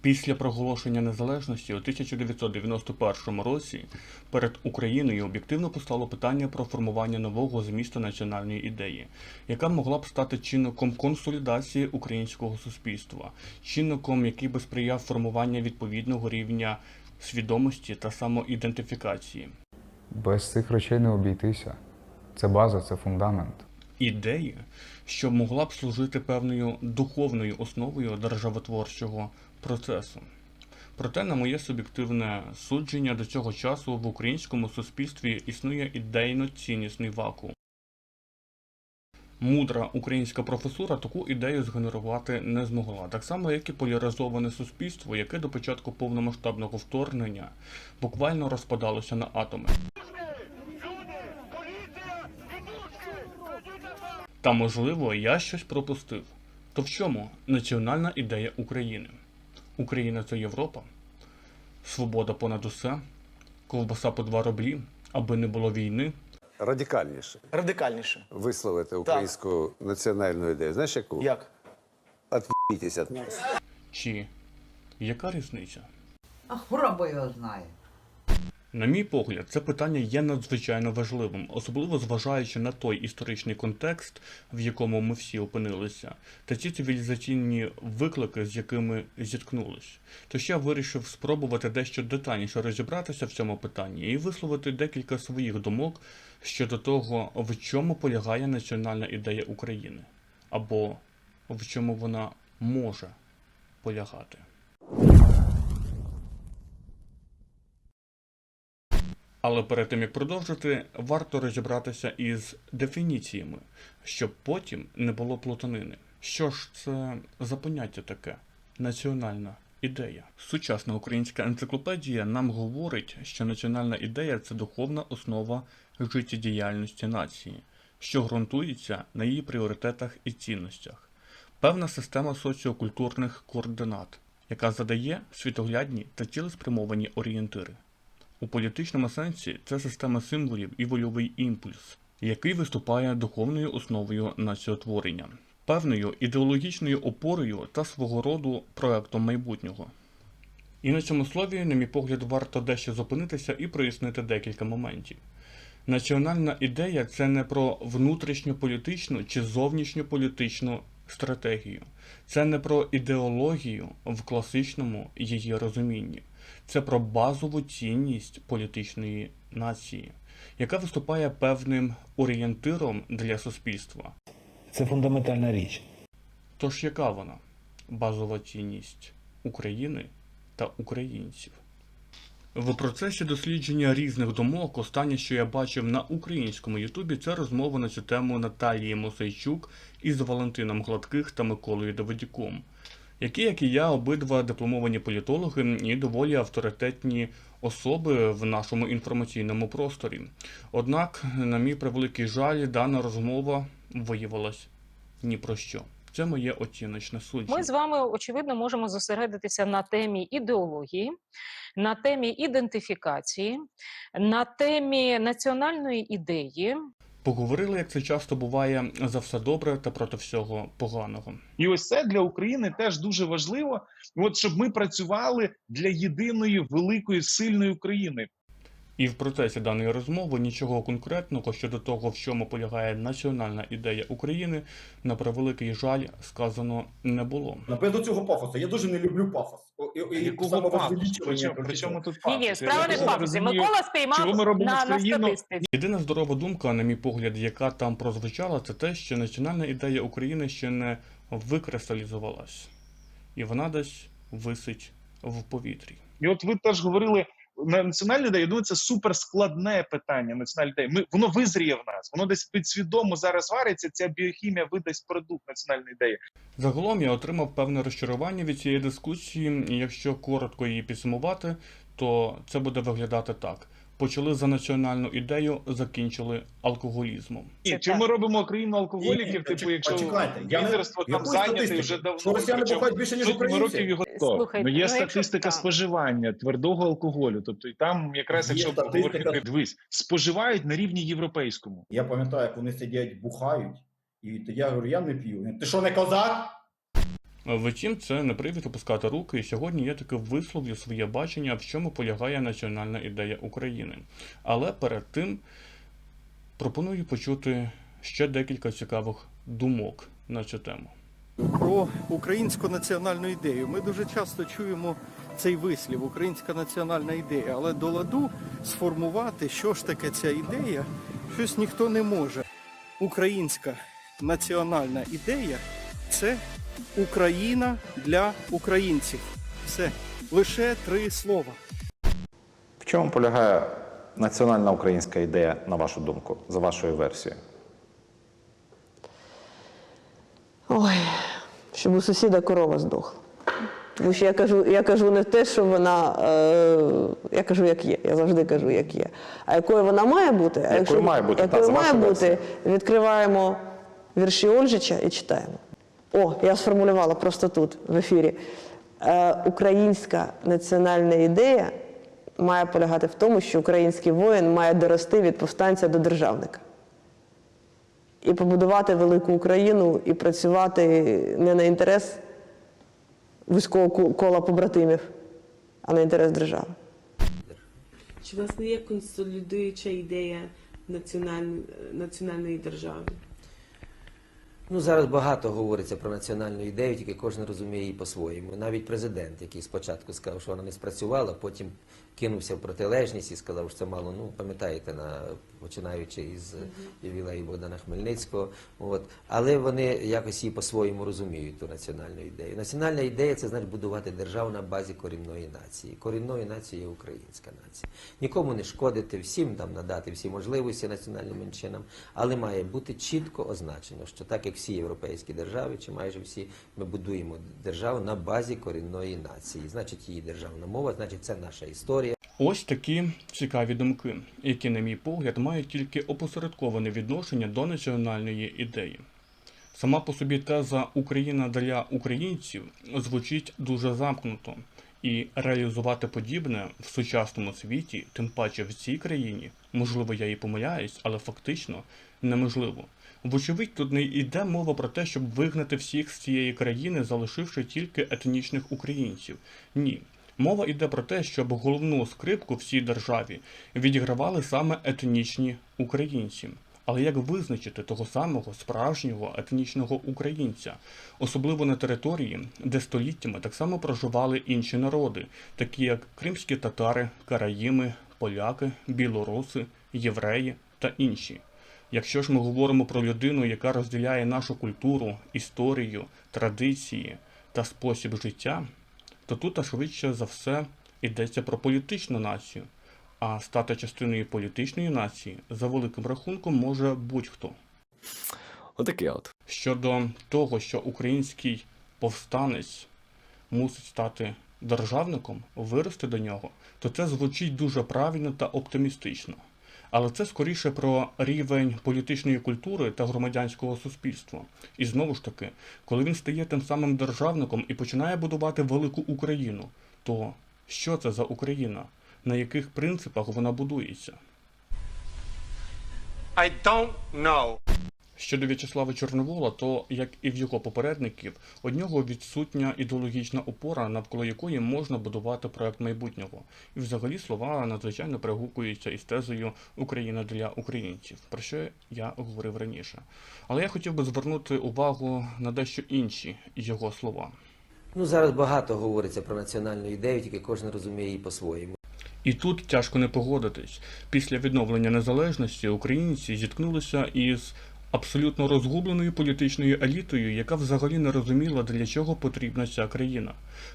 Після проголошення незалежності у 1991 році перед Україною об'єктивно постало питання про формування нового змісту національної ідеї, яка могла б стати чинником консолідації українського суспільства, чинником, який би сприяв формуванню відповідного рівня свідомості та самоідентифікації. Без цих речей не обійтися. Це база, це фундамент. Ідеї, що могла б служити певною духовною основою державотворчого процесу. Проте, на моє суб'єктивне судження, до цього часу в українському суспільстві існує ідейно-ціннісний вакуум. Мудра українська професура таку ідею згенерувати не змогла, так само як і поляризоване суспільство, яке до початку повномасштабного вторгнення буквально розпадалося на атоми. Та можливо, я щось пропустив. То в чому національна ідея України? Україна це Європа, свобода понад усе, ковбаса по два рублі, аби не було війни. радикальніше Радикальніше. висловити українську національну ідею. Знаєш яку? Як? Отвіть від нас. Чи яка різниця? А хвороба його знає. На мій погляд, це питання є надзвичайно важливим, особливо зважаючи на той історичний контекст, в якому ми всі опинилися, та ті цивілізаційні виклики, з якими зіткнулись. Тож я вирішив спробувати дещо детальніше розібратися в цьому питанні і висловити декілька своїх думок щодо того, в чому полягає національна ідея України, або в чому вона може полягати. Але перед тим як продовжити, варто розібратися із дефініціями, щоб потім не було плутанини. Що ж це за поняття таке? Національна ідея. Сучасна українська енциклопедія нам говорить, що національна ідея це духовна основа життєдіяльності нації, що ґрунтується на її пріоритетах і цінностях, певна система соціокультурних координат, яка задає світоглядні та цілеспрямовані орієнтири. У політичному сенсі це система символів і вольовий імпульс, який виступає духовною основою націотворення, певною ідеологічною опорою та свого роду проектом майбутнього. І на цьому слові, на мій погляд, варто дещо зупинитися і прояснити декілька моментів. Національна ідея це не про внутрішньополітичну чи зовнішньополітичну стратегію, це не про ідеологію в класичному її розумінні. Це про базову цінність політичної нації, яка виступає певним орієнтиром для суспільства. Це фундаментальна річ. Тож яка вона? Базова цінність України та українців. В процесі дослідження різних думок останнє, що я бачив на українському Ютубі, це розмова на цю тему Наталії Мосейчук із Валентином Гладких та Миколою Давидюком, які, як і я, обидва дипломовані політологи і доволі авторитетні особи в нашому інформаційному просторі. Однак, на мій превеликий жаль, дана розмова виявилась ні про що. Це моє оціночне судження. Ми з вами очевидно можемо зосередитися на темі ідеології, на темі ідентифікації, на темі національної ідеї. Поговорили, як це часто буває, за все добре та проти всього поганого. І ось це для України теж дуже важливо. От щоб ми працювали для єдиної великої сильної України. І в процесі даної розмови нічого конкретного щодо того, в чому полягає національна ідея України, на превеликий жаль, сказано не було. До цього пафосу. Я дуже не люблю пафос. Причому, тут пафос? ні, справа не в пафосі. Микола спіймав на, на статистиці. Єдина здорова думка, на мій погляд, яка там прозвучала, це те, що національна ідея України ще не викристалізувалась, і вона десь висить в повітрі. І от ви теж говорили на національну ідею. Я думаю, це суперскладне питання. Національної ідеї. Ми воно визріє в нас. Воно десь підсвідомо зараз вариться. Ця біохімія видасть продукт національної ідеї. Загалом я отримав певне розчарування від цієї дискусії, і якщо коротко її підсумувати, то це буде виглядати так: почали за національну ідею, закінчили алкоголізмом. І чи ми робимо країну алкоголіків? Ні, Типу, якщо лідерство там зайняте вже давно Що росіяни бухають більше, ніж українці? років його Слухайте, ну, є ну, статистика так. споживання твердого алкоголю. Тобто і там якраз Є якщо статистика. говорити, дивись, споживають на рівні європейському. Я пам'ятаю, як вони сидять, бухають, і я говорю, я не п'ю. Ти що, не козак? Втім, це не привід опускати руки, і сьогодні я таки висловлю своє бачення, в чому полягає національна ідея України. Але перед тим пропоную почути ще декілька цікавих думок на цю тему. про українську національну ідею. Ми дуже часто чуємо цей вислів українська національна ідея, але до ладу сформувати, що ж таке ця ідея, щось ніхто не може. Українська національна ідея це Україна для українців. Все лише три слова. В чому полягає національна українська ідея, на вашу думку, за вашою версією? Ой, щоб у сусіда корова здохла. Тому що я кажу, я кажу не те, що вона. Е, я кажу, як є. Я завжди кажу, як є. А якою вона має бути? А Якою має бути, якою та, має бути, відкриваємо вірші Ольжича і читаємо. О, я сформулювала просто тут, в ефірі. Е, українська національна ідея має полягати в тому, що український воїн має дорости від повстанця до державника і побудувати велику Україну, і працювати не на інтерес вузького кола побратимів, а на інтерес держави. Чи в нас не є консолідуюча ідея національ... національної держави? Ну зараз багато говориться про національну ідею, тільки кожен розуміє її по-своєму. Навіть президент, який спочатку сказав, що вона не спрацювала, потім кинувся в протилежність і сказав, що це мало. Ну пам'ятаєте, на починаючи із ювілею Богдана Хмельницького. От але вони якось її по-своєму розуміють ту національну ідею. Національна ідея це значить будувати державу на базі корінної нації. Корінною нацією є українська нація. Нікому не шкодити, всім там надати всі можливості національним меншинам, але має бути чітко означено, що так як всі європейські держави, чи майже всі, ми будуємо державу на базі корінної нації. Значить, її державна мова, значить, це наша історія. Ось такі цікаві думки, які, на мій погляд, мають тільки опосередковане відношення до національної ідеї. Сама по собі теза Україна для українців звучить дуже замкнуто, і реалізувати подібне в сучасному світі, тим паче в цій країні, можливо, я і помиляюсь, але фактично неможливо. Вочевидь, тут не йде мова про те, щоб вигнати всіх з цієї країни, залишивши тільки етнічних українців. Ні. Мова йде про те, щоб головну скрипку в цій державі відігравали саме етнічні українці. Але як визначити того самого справжнього етнічного українця, особливо на території, де століттями так само проживали інші народи, такі як кримські татари, караїми, поляки, білоруси, євреї та інші. Якщо ж ми говоримо про людину, яка розділяє нашу культуру, історію, традиції та спосіб життя, то тут швидше за все йдеться про політичну націю. А стати частиною політичної нації за великим рахунком може будь-хто. Отаке от. Щодо того, що український повстанець мусить стати державником, вирости до нього, то це звучить дуже правильно та оптимістично. Але це скоріше про рівень політичної культури та громадянського суспільства. І знову ж таки, коли він стає тим самим державником і починає будувати велику Україну, то що це за Україна? На яких принципах вона будується? I don't know. Щодо В'ячеслава Чорновола, то як і в його попередників, у нього відсутня ідеологічна опора, навколо якої можна будувати проект майбутнього. І взагалі слова надзвичайно перегукуються із тезою Україна для українців, про що я говорив раніше. Але я хотів би звернути увагу на дещо інші його слова. Ну зараз багато говориться про національну ідею, тільки кожен розуміє її по-своєму. І тут тяжко не погодитись. Після відновлення незалежності українці зіткнулися із абсолютно розгубленою політичною елітою, яка взагалі не розуміла, для чого потрібна ця країна.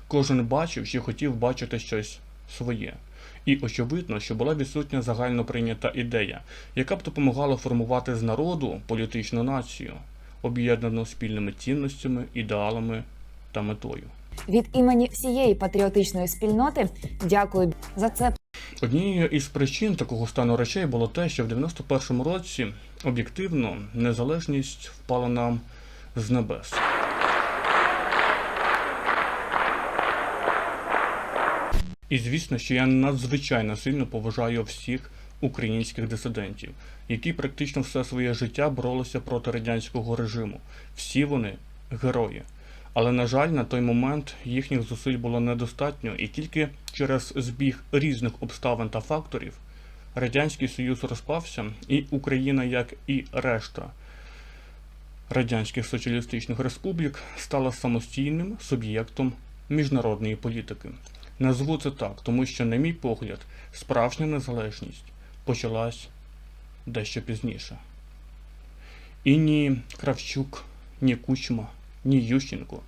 Кожен бачив чи хотів бачити щось своє. І очевидно, що була відсутня загально прийнята ідея, яка б допомагала формувати з народу політичну націю, об'єднану спільними цінностями, ідеалами та метою. Від імені всієї патріотичної спільноти дякую за це. Однією із причин такого стану речей було те, що в 91-му році об'єктивно незалежність впала нам з небес. І звісно, що я надзвичайно сильно поважаю всіх українських дисидентів, які практично все своє життя боролися проти радянського режиму. Всі вони герої. Але, на жаль, на той момент їхніх зусиль було недостатньо, і тільки через збіг різних обставин та факторів Радянський Союз розпався, і Україна, як і решта радянських соціалістичних республік, стала самостійним суб'єктом міжнародної політики. Назву це так, тому що, на мій погляд, справжня незалежність почалась дещо пізніше. І ні Кравчук, ні Кучма, ні Ющенко,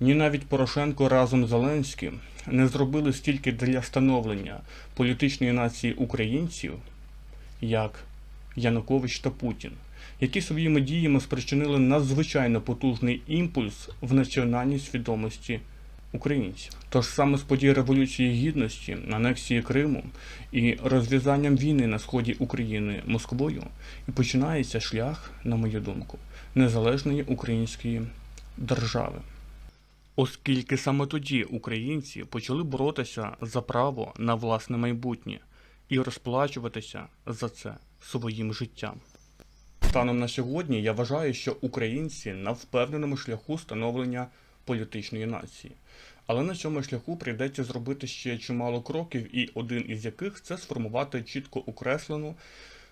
ні навіть Порошенко разом з Зеленським не зробили стільки для становлення політичної нації українців, як Янукович та Путін, які своїми діями спричинили надзвичайно потужний імпульс в національній свідомості українців. Тож саме з подій Революції Гідності, анексії Криму і розв'язанням війни на сході України Москвою і починається шлях, на мою думку, незалежної української держави. Оскільки саме тоді українці почали боротися за право на власне майбутнє і розплачуватися за це своїм життям. Станом на сьогодні я вважаю, що українці на впевненому шляху становлення політичної нації. Але на цьому шляху прийдеться зробити ще чимало кроків, і один із яких це сформувати чітко окреслену,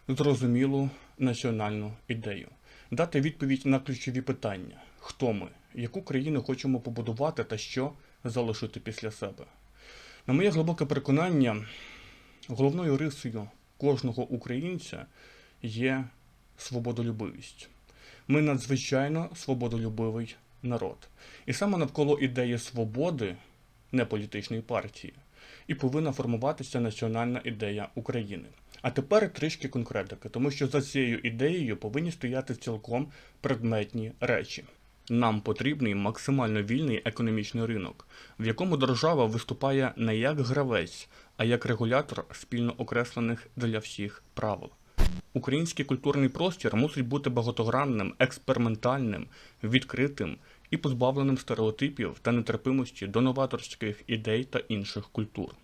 зрозумілу національну ідею, дати відповідь на ключові питання: хто ми, яку країну хочемо побудувати та що залишити після себе. На моє глибоке переконання, головною рисою кожного українця є свободолюбивість. Ми надзвичайно свободолюбивий народ. І саме навколо ідеї свободи, не політичної партії, і повинна формуватися національна ідея України. А тепер трішки конкретики, тому що за цією ідеєю повинні стояти цілком предметні речі. Нам потрібний максимально вільний економічний ринок, в якому держава виступає не як гравець, а як регулятор спільно окреслених для всіх правил. Український культурний простір мусить бути багатогранним, експериментальним, відкритим і позбавленим стереотипів та нетерпимості до новаторських ідей та інших культур.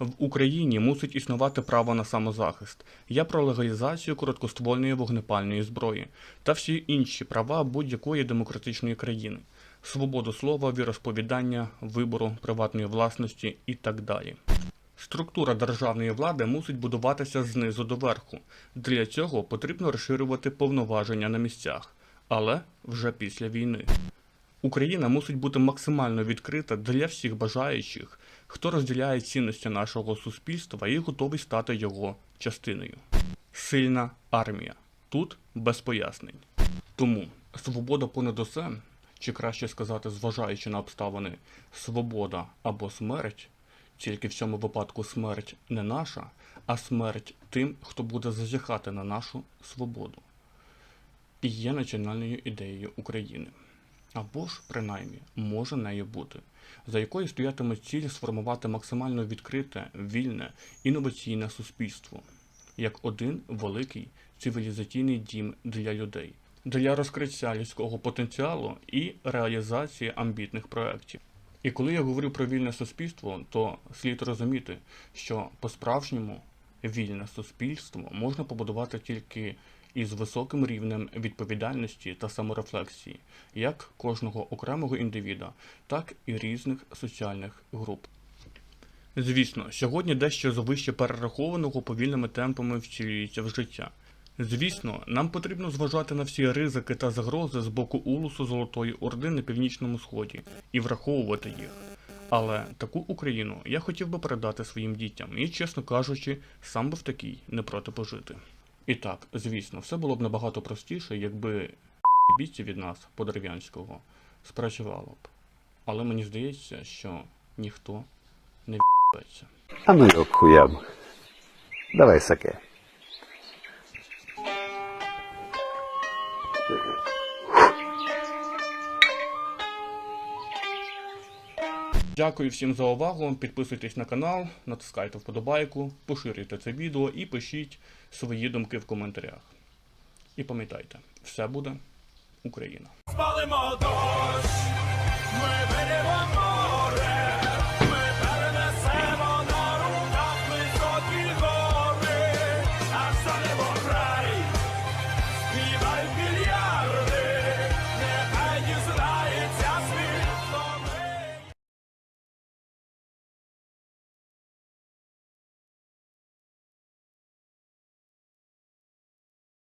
В Україні мусить існувати право на самозахист. Я про легалізацію короткоствольної вогнепальної зброї та всі інші права будь-якої демократичної країни, свободу слова, віросповідання, вибору, приватної власності і так далі. Структура державної влади мусить будуватися знизу до верху. Для цього потрібно розширювати повноваження на місцях, але вже після війни. Україна мусить бути максимально відкрита для всіх бажаючих, хто розділяє цінності нашого суспільства і готовий стати його частиною. Сильна армія. Тут без пояснень. Тому свобода понад усе, чи краще сказати, зважаючи на обставини, свобода або смерть, тільки в цьому випадку смерть не наша, а смерть тим, хто буде зазіхати на нашу свободу. Є національною ідеєю України. Або ж, принаймні, може нею бути, за якою стоятиме ціль сформувати максимально відкрите, вільне, інноваційне суспільство, як один великий цивілізаційний дім для людей, для розкриття людського потенціалу і реалізації амбітних проєктів. І коли я говорю про вільне суспільство, то слід розуміти, що по-справжньому вільне суспільство можна побудувати тільки із високим рівнем відповідальності та саморефлексії, як кожного окремого індивіда, так і різних соціальних груп. Звісно, сьогодні дещо завище перерахованого повільними темпами втілюється в життя. Звісно, нам потрібно зважати на всі ризики та загрози з боку улусу Золотої Орди на північному сході і враховувати їх. Але таку Україну я хотів би передати своїм дітям і, чесно кажучи, сам би в такій не проти пожити. І так, звісно, все було б набагато простіше, якби бійці від нас по дерев'янського спрацювало б. Але мені здається, що ніхто не в'їбається. А ну його хуям. Давай саке. Дякую всім за увагу. Підписуйтесь на канал, натискайте вподобайку, поширюйте це відео і пишіть свої думки в коментарях. І пам'ятайте, все буде Україна. Спалимо дощ, ми беремо